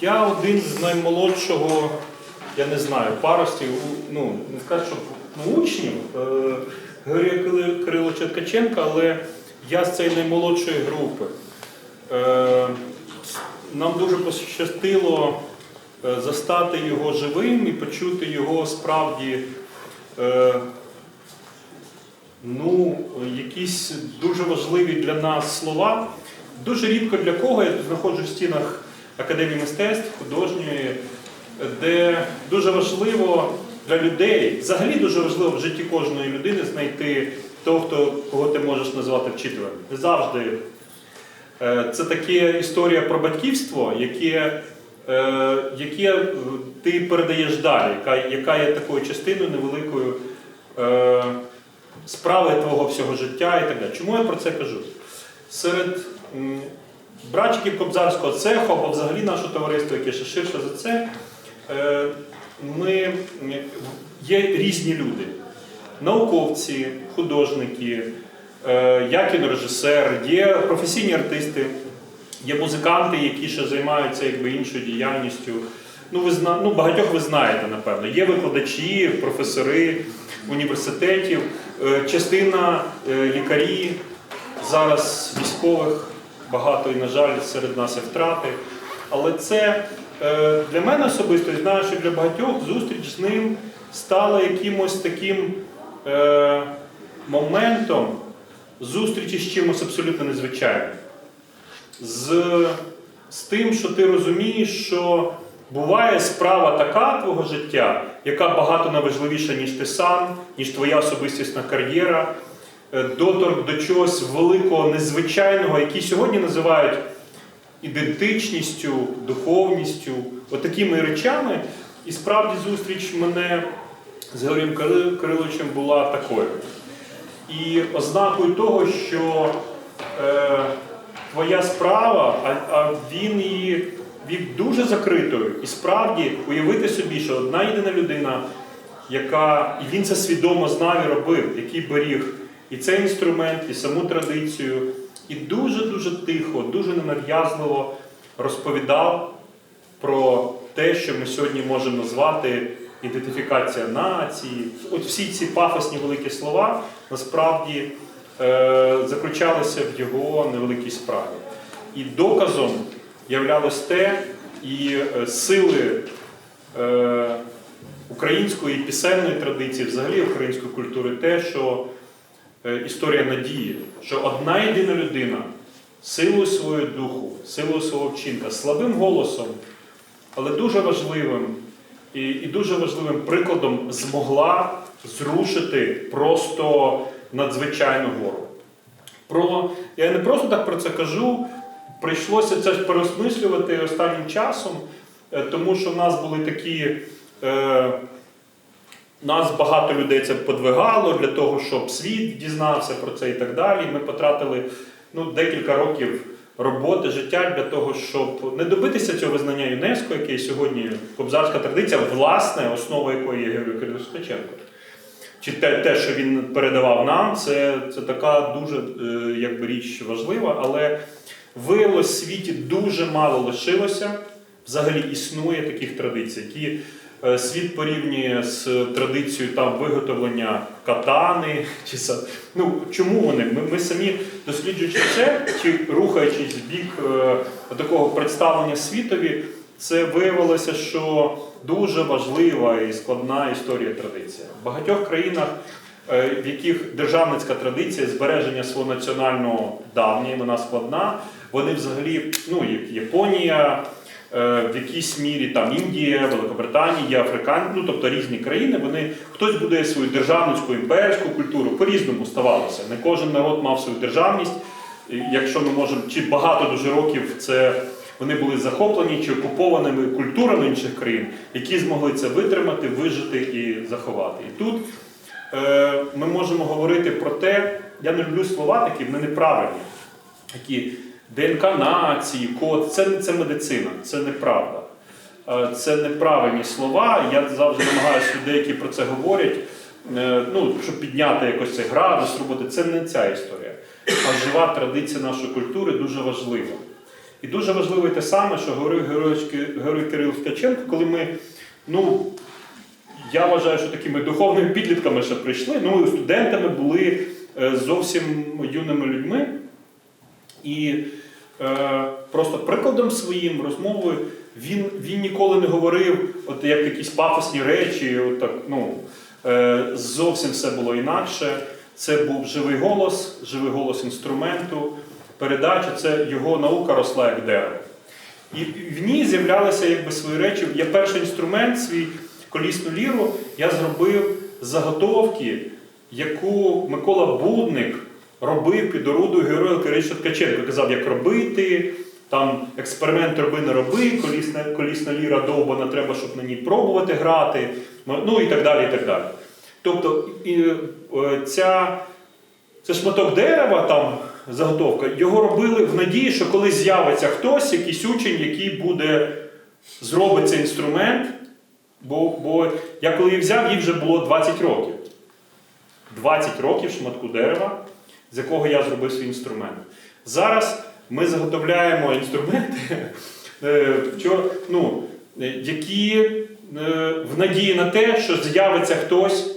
Я один з наймолодшого, я не знаю, паростів, ну, не скажу, що учнів е, Григорія Кириловича Ткаченка, але я з цієї наймолодшої групи. Е, нам дуже пощастило е, застати його живим і почути його справді ну, якісь дуже важливі для нас слова. Дуже рідко для кого я знаходжу в стінах Академії мистецтв художньої, де дуже важливо для людей, взагалі дуже важливо в житті кожної людини знайти того, хто, кого ти можеш назвати вчителем. Не завжди. Е, Це таке історія про батьківство, яке, е, яке е, ти передаєш далі, яка, яка є такою частиною невеликою справи твого всього життя і так далі. Чому я про це кажу? Серед братчиків Кобзарського цеху, або взагалі наше товариство, яке ще ширше за це, е, ми, є різні люди. Науковці, художники, е, я кінорежисер, є професійні артисти, є музиканти, які ще займаються якби, іншою діяльністю. Ну, ви зна... ну, багатьох ви знаєте, напевно. Є викладачі, професори університетів, е, частина лікарі, зараз військових багато і, на жаль, серед нас є втрати. Але це е, для мене особисто, і знаю, що для багатьох зустріч з ним стала якимось таким е, моментом зустрічі з чимось абсолютно незвичайним. З, з тим, що ти розумієш, що буває справа така твого життя, яка багато найважливіша, ніж ти сам, ніж твоя особистісна кар'єра, доторк до чогось великого, незвичайного, який сьогодні називають ідентичністю, духовністю, отакими речами. І справді зустріч мене з Георгієм Кирил- Кириловичем була такою. І ознакою того, що е, твоя справа, а, а він її вів дуже закритою. І справді уявити собі, що одна єдина людина, яка, і він це свідомо знав і робив, який беріг і цей інструмент, і саму традицію, і дуже-дуже тихо, дуже ненав'язливо розповідав про те, що ми сьогодні можемо назвати ідентифікація нації. От всі ці пафосні великі слова насправді е, заключалися в його невеликій справі. І доказом являлось те, і е, сили е, української пісенної традиції, взагалі української культури, те, що історія надії, що одна єдина людина силою свого духу, силою свого вчинка, слабим голосом, але дуже важливим і, і дуже важливим прикладом змогла зрушити просто надзвичайну гору. Про, я не просто так про це кажу, прийшлося це переосмислювати останнім часом, е, тому що в нас були такі. Е, нас багато людей це подвигало для того, щоб світ дізнався про це і так далі. Ми потратили ну, декілька років роботи, життя для того, щоб не добитися цього визнання ЮНЕСКО, яке сьогодні кобзарська традиція, власне, основа якої є Георгій Кирилович Чи те, те, що він передавав нам, це, це така дуже е, якби, річ важлива, але виявилось в світі дуже мало лишилося. Взагалі існує таких традицій, які світ порівнює з традицією там виготовлення катани. Чи ну, чому вони? Ми, ми самі досліджуючи це, чи рухаючись в бік е, такого представлення світові, це виявилося, що дуже важлива і складна історія традиція. В багатьох країнах, е, в яких державницька традиція збереження свого національного давня, вона складна, вони взагалі, ну, як Японія, е, в якійсь мірі там Індія, Великобританія, Африкан, ну тобто різні країни, вони хтось будує свою державницьку імперську культуру, по-різному ставалося. Не кожен народ мав свою державність. Якщо ми можемо, чи багато дуже років це вони були захоплені чи окупованими культурами інших країн, які змогли це витримати, вижити і заховати. І тут е, ми можемо говорити про те, я не люблю слова такі, вони неправильні. Такі ДНК нації, код, це, це медицина, це неправда. Е, Це неправильні слова. Я завжди намагаюся людей, які про це говорять, е, ну, щоб підняти якось цей градус, роботи. Це не ця історія. А жива традиція нашої культури дуже важлива. І дуже важливо те саме, що говорив герой, герой Кирил Ткаченко, коли ми, ну, я вважаю, що такими духовними підлітками ще прийшли. Ну, і студентами були е, зовсім юними людьми. І е, просто прикладом своїм розмовою він, він ніколи не говорив от як якісь пафосні речі. От так, ну, е, зовсім все було інакше. Це був живий голос, живий голос інструменту, передача, це його наука росла як дерево. І в ній з'являлися якби свої речі. Я перший інструмент, свій колісну ліру, я зробив заготовки, яку Микола Будник робив під орудою героя Кирича Ткаченко. Казав, як робити, там експеримент роби не роби, колісна, колісна ліра довбана, треба, щоб на ній пробувати грати, ну і так далі. і так далі. Тобто і, е, ця, це шматок дерева, там заготовка, його робили в надії, що коли з'явиться хтось, якийсь учень, який буде зробить цей інструмент. Бо, бо я коли її взяв, їй вже було 20 років. 20 років шматку дерева, з якого я зробив свій інструмент. Зараз ми заготовляємо інструменти, е, ну, е, які е, в надії на те, що з'явиться хтось,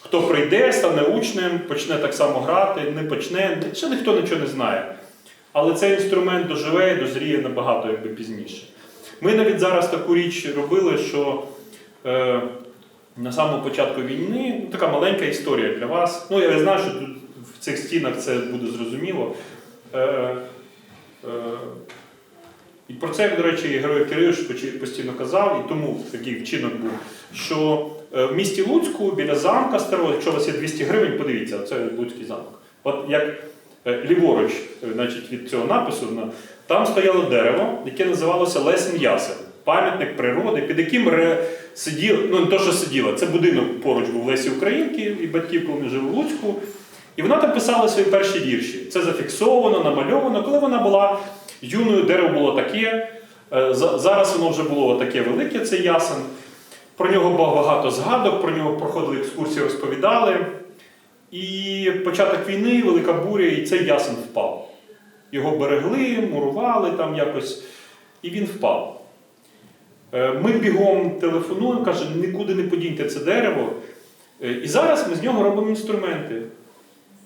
хто прийде, стане учнем, почне так само грати, не почне, ще ніхто нічого не знає. Але цей інструмент доживе і дозріє набагато якби, пізніше. Ми навіть зараз таку річ робили, що е, на самому початку війни ну, така маленька історія для вас. Ну, я знаю, що тут в цих стінах це буде зрозуміло. Е, е, і про це, до речі, Герой Кирилович постійно казав, і тому такий вчинок був, що е, в місті Луцьку біля замка старого, якщо у вас є 200 гривень, подивіться, це Луцький замок. От як е, ліворуч е, значить, від цього напису, там стояло дерево, яке називалося Лесен Ясен, пам'ятник природи, під яким ре... сиділо, ну не то, що сиділа, це будинок поруч був Лесі Українки і батьків, коли вони жили в Луцьку. І вона там писала свої перші вірші. Це зафіксовано, намальовано. Коли вона була юною, дерево було таке. е, Зараз воно вже було таке велике, це ясен. Про нього було багато згадок, про нього проходили екскурсії, розповідали. І початок війни, велика буря, і цей ясен впав. Його берегли, мурували там якось, і він впав. Е, Ми бігом телефонуємо, каже, нікуди не подіньте це дерево. Е, І зараз ми з нього робимо інструменти.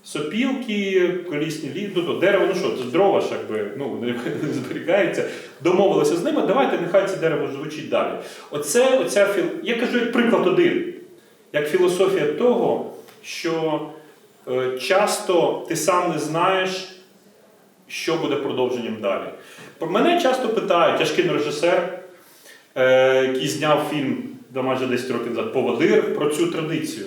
Сопілки, колісні лі, ну, дерево, ну що, це дрова ж якби, ну, не не зберігається. Домовилися з ними, давайте нехай це дерево звучить далі. Оце, оця філ... Я кажу як приклад один, як філософія того, що е, часто ти сам не знаєш, що буде продовженням далі. Мене часто питають, я ж кінорежисер, е, який зняв фільм майже 10 років назад Поводир про цю традицію.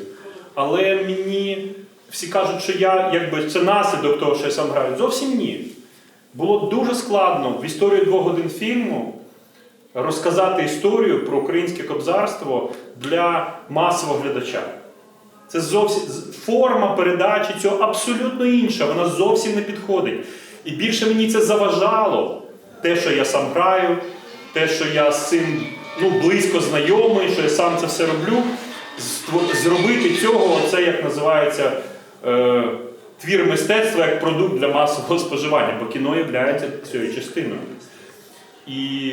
Але мені всі кажуть, що я якби це наслідок того, що я сам граю. Зовсім ні. Було дуже складно в історії двох годин фільму розказати історію про українське кобзарство для масового глядача. Це зовсім форма передачі цього абсолютно інша, вона зовсім не підходить. І більше мені це заважало. Те, що я сам граю, те, що я з цим ну, близько знайомий, що я сам це все роблю. Зробити цього, це як називається е, твір мистецтва як продукт для масового споживання, бо кіно є цією частиною. І...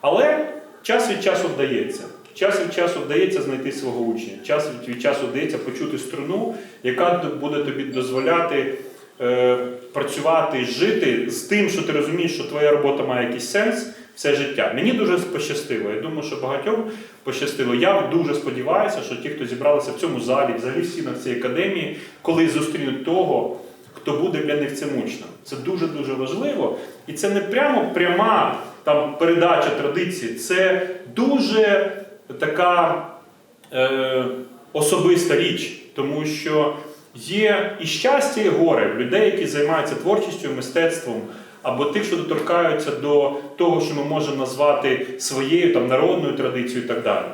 Але час від часу вдається. Час від часу вдається знайти свого учня. Час від, часу вдається почути струну, яка буде тобі дозволяти е, працювати жити з тим, що ти розумієш, що твоя робота має якийсь сенс все життя. Мені дуже пощастило. Я думаю, що багатьом пощастило. Я дуже сподіваюся, що ті, хто зібралися в цьому залі, взагалі в стінах цієї академії, коли зустрінуть того, хто буде для них цим учнем. Це дуже-дуже важливо. І це не прямо пряма там, передача традиції, це дуже така е, особиста річ, тому що є і щастя, і горе людей, які займаються творчістю, мистецтвом, або тих, що доторкаються до того, що ми можемо назвати своєю там, народною традицією і так далі.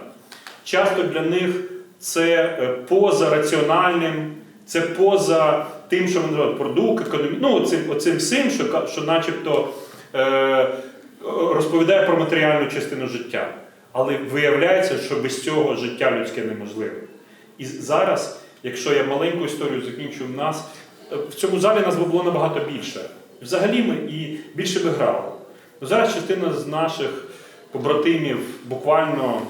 Часто для них це е, поза раціональним, це поза тим, що вони називають продукт, економі... ну, оцим, оцим всім, що, що начебто е, розповідає про матеріальну частину життя. Але виявляється, що без цього життя людське неможливе. І зараз, якщо я маленьку історію закінчу в нас, е, в цьому залі нас би було набагато більше. Взагалі ми і більше би грали. Зараз частина з наших побратимів буквально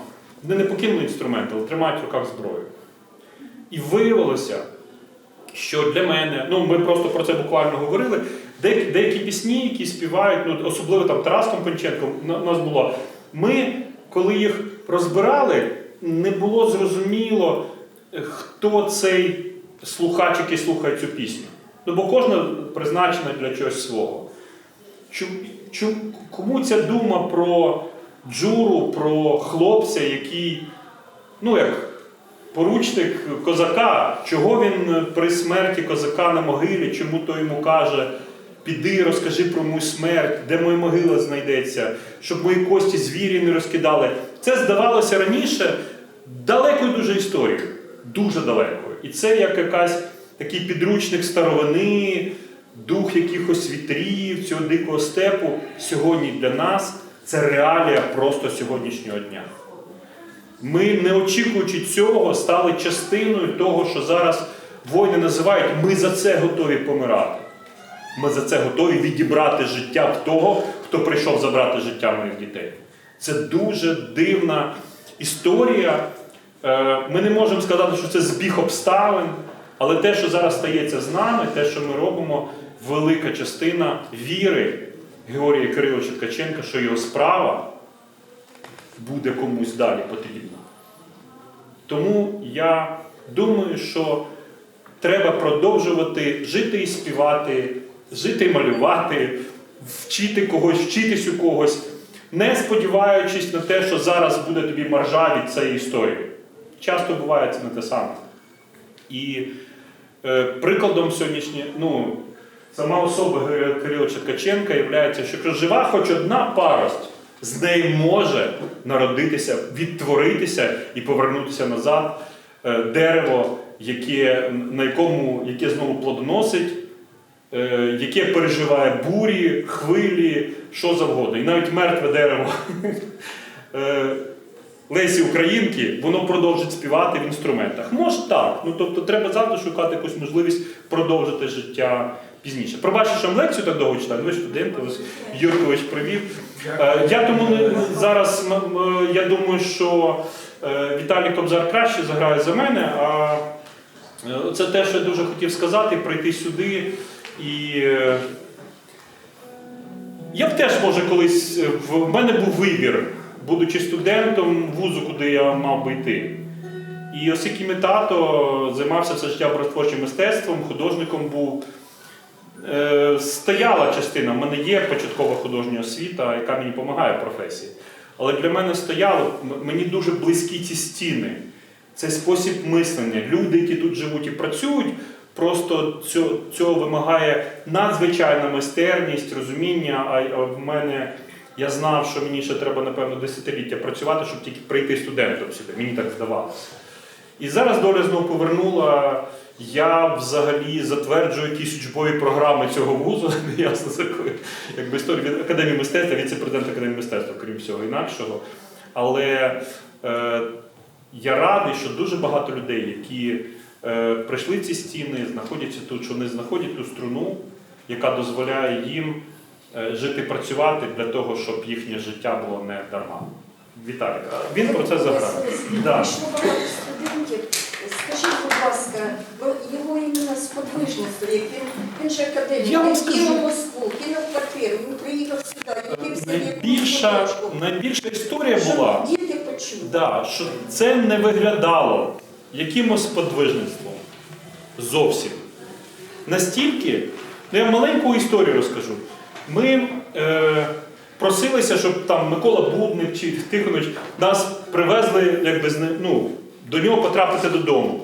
не, покинули інструмент, але тримають в руках зброю. І виявилося, що для мене, ну ми просто про це буквально говорили. Деякі, деякі пісні, які співають, ну особливо там Тарас Компанченко, у нас було. Ми, коли їх розбирали, не було зрозуміло, хто цей слухач, який слухає цю пісню. Ну, бо кожна призначена для чогось свого. Чу, чу, кому ця дума про джуру, про хлопця, який, ну як поручник козака, чого він при смерті козака на могилі, чому той йому каже, піди, розкажи про мою смерть, де моя могила знайдеться, щоб мої кості звірі не розкидали. Це здавалося раніше далекою дуже історією, дуже далекою. І це як якась такий підручник старовини, дух якихось вітрів, цього дикого степу. Сьогодні для нас це реалія просто сьогоднішнього дня. Ми, не очікуючи цього, стали частиною того, що зараз воїни називають ми за це готові помирати. Ми за це готові відібрати життя в того, хто прийшов забрати життя моїх дітей. Це дуже дивна історія. Е, Ми не можемо сказати, що це збіг обставин, але те, що зараз стається з нами, те, що ми робимо, велика частина віри Георгія Кириловича Ткаченка, що його справа буде комусь далі потрібна. Тому я думаю, що треба продовжувати жити і співати, жити і малювати, вчити когось, вчитись у когось, не сподіваючись на те, що зараз буде тобі маржа від цієї історії. Часто буває це не те саме. І е, прикладом сьогоднішнє, ну, сама особа Георгія Кириловича Ткаченка є, що жива хоч одна парость, з неї може народитися, відтворитися і повернутися назад е, дерево, яке, на якому, яке знову плодоносить, е, яке переживає бурі, хвилі, що завгодно. І навіть мертве дерево е, Лесі Українки, воно продовжить співати в інструментах. Може так. Ну тобто треба завжди шукати якусь можливість продовжити життя пізніше. Пробачте, що вам лекцію так довго читаю, ви студенти, ось Юркович привів. Е, Я тому зараз я думаю, що е, Віталій Кобзар краще заграє за мене. А е, це те, що я дуже хотів сказати, прийти сюди і. я б теж, може, колись в мене був вибір, будучи студентом вузу, куди я мав би йти. І оскільки мій тато займався все життя образотворчим мистецтвом, художником був, е, стояла частина. В мене є початкова художня освіта, яка мені допомагає в професії. Але для мене стояло, мені дуже близькі ці стіни. Це спосіб мислення. Люди, які тут живуть і працюють, просто цього, вимагає надзвичайна майстерність, розуміння. А в мене я знав, що мені ще треба, напевно, десятиліття працювати, щоб тільки прийти студентом сюди. Мені так здавалося. І зараз доля знову повернула. Я взагалі затверджую якісь учбові програми цього вузу, не ясно з якої якби історії від Академії мистецтва, віце-президент Академії мистецтва, крім всього інакшого. Але е, я радий, що дуже багато людей, які е, прийшли ці стіни, знаходяться тут, що вони знаходять ту струну, яка дозволяє їм жити, працювати для того, щоб їхнє життя було не дарма. Віталік, а він про це заграв. Да. Скажіть, будь ласка, його іменно сподвижництво, як він, він же академік, Я вам він скажу. кинув Москву, кинув квартиру, він приїхав сюди, яким собі Найбільша, найбільша історія була. Щоб діти почули. Да, що це не виглядало якимось сподвижництвом. Зовсім. Настільки, ну я маленьку історію розкажу. Ми е, просилися, щоб там Микола Будник чи Тихонович нас привезли якби, ну, до нього потрапити додому.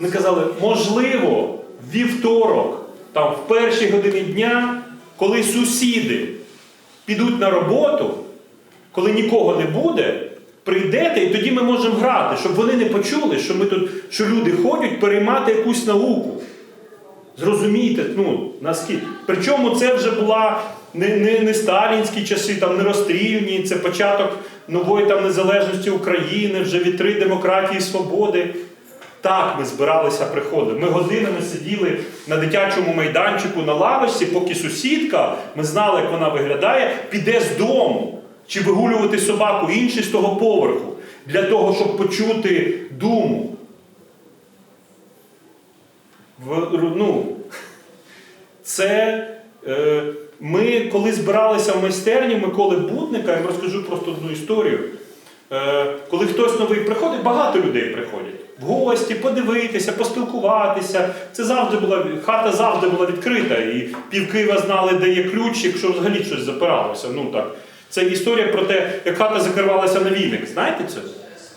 Ми казали, можливо, вівторок, там в першій годині дня, коли сусіди підуть на роботу, коли нікого не буде, прийдете, і тоді ми можемо грати, щоб вони не почули, що ми тут, що люди ходять переймати якусь науку. Зрозумійте, ну, наскільки. Причому це вже була не, не, не сталінські часи, там не розстрілювані, це початок нової там, незалежності України, вже вітри демократії і свободи. Так, ми збиралися приходи. Ми годинами сиділи на дитячому майданчику на лавочці, поки сусідка, ми знали, як вона виглядає, піде з дому чи вигулювати собаку інший з того поверху для того, щоб почути думу. В, ну, це е, ми, коли збиралися в майстерні Миколи Будника, я вам розкажу просто одну історію. Е, коли хтось новий приходить, багато людей приходять в гості, подивитися, поспілкуватися. Це завжди була хата завжди була відкрита, і пів Києва знали, де є ключ, якщо взагалі щось запиралося. Ну так. Це історія про те, як хата закривалася на віник. Знаєте це?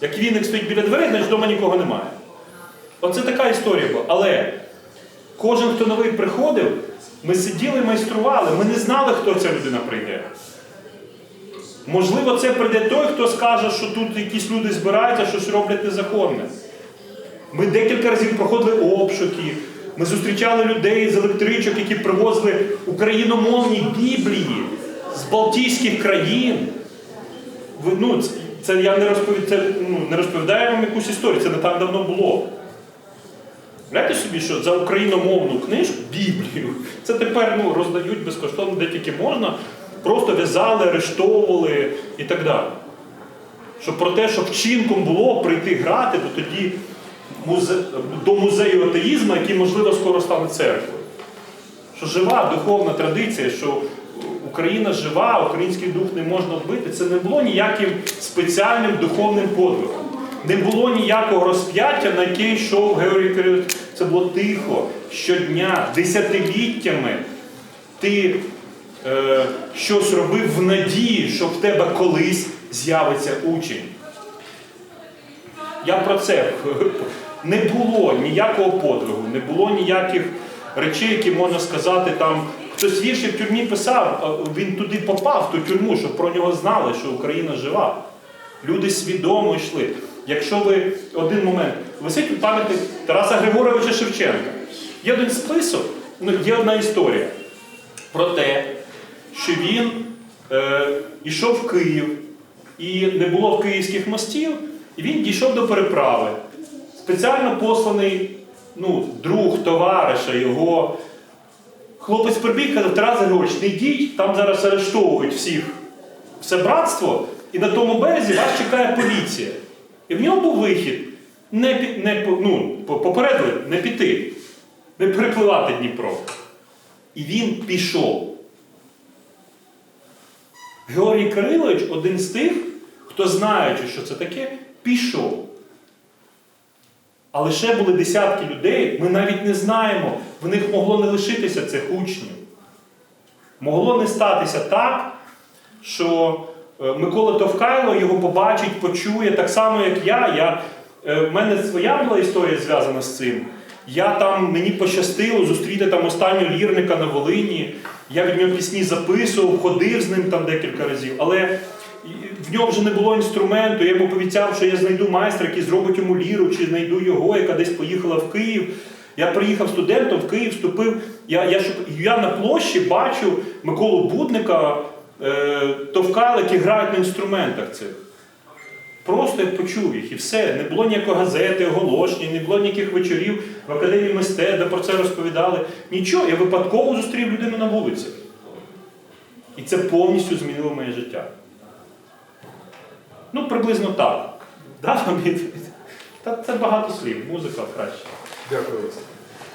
Як віник стоїть біля дверей, значить вдома нікого немає. Оце така історія була. Але кожен, хто новий приходив, ми сиділи, і майстрували, ми не знали, хто ця людина прийде. Можливо, це прийде той, хто скаже, що тут якісь люди збираються, щось роблять незаконне. Ми декілька разів проходили обшуки, ми зустрічали людей з електричок, які привозили україномовні біблії з Балтійських країн. Ну, це я не, розповідаю, це, ну, не розповідаю вам якусь історію, це не так давно було. Гляньте собі, що за україномовну книжку, Біблію, це тепер ну, роздають безкоштовно де тільки можна, просто в'язали, арештовували і так далі. Що про те, що вчинком було прийти грати, то тоді музе... до музею атеїзму, який, можливо, скоро стане церквою. Що жива духовна традиція, що Україна жива, український дух не можна вбити, це не було ніяким спеціальним духовним подвигом. Не було ніякого розп'яття, на яке йшов Георгій Кирилович. Це було тихо, щодня, десятиліттями. Ти е, щось робив в надії, що в тебе колись з'явиться учень. Я про це не було ніякого подвигу, не було ніяких речей, які можна сказати там. Хтось вірші в тюрмі писав, він туди попав, в ту тюрму, щоб про нього знали, що Україна жива. Люди свідомо йшли. Якщо ви один момент висить у пам'ятник Тараса Григоровича Шевченка, є один список, ну, є одна історія про те, що він е, йшов в Київ, і не було в київських мостів, і він дійшов до переправи. Спеціально посланий ну, друг, товариша, його хлопець прибіг, казав, Тарас Григорович, не йдіть, там зараз арештовують всіх все братство, і на тому березі вас чекає поліція. І в нього був вихід. Не, не, ну, по- попередили, не піти, не перепливати Дніпро. І він пішов. Георгій Кирилович один з тих, хто знаючи, що це таке, пішов. Але ще були десятки людей, ми навіть не знаємо, в них могло не лишитися цих учнів. Могло не статися так, що Микола Товкайло його побачить, почує так само, як я. я е, в мене своя була історія зв'язана з цим. Я там, мені пощастило зустріти там останнього лірника на Волині. Я від нього пісні записував, ходив з ним там декілька разів. Але в нього вже не було інструменту. Я йому пообіцяв, що я знайду майстра, який зробить йому ліру, чи знайду його, яка десь поїхала в Київ. Я приїхав студентом в Київ, вступив. Я, я, шук- я на площі бачу Миколу Будника, е, Товкал, які грають на інструментах цих. Просто я почув їх і все. Не було ніякої газети, оголошення, не було ніяких вечорів в академії мистецтв, де про це розповідали. Нічого, я випадково зустрів людину на вулиці. І це повністю змінило моє життя. Ну, приблизно так. Да, вам відповідь? Та це багато слів, музика краще. Дякую.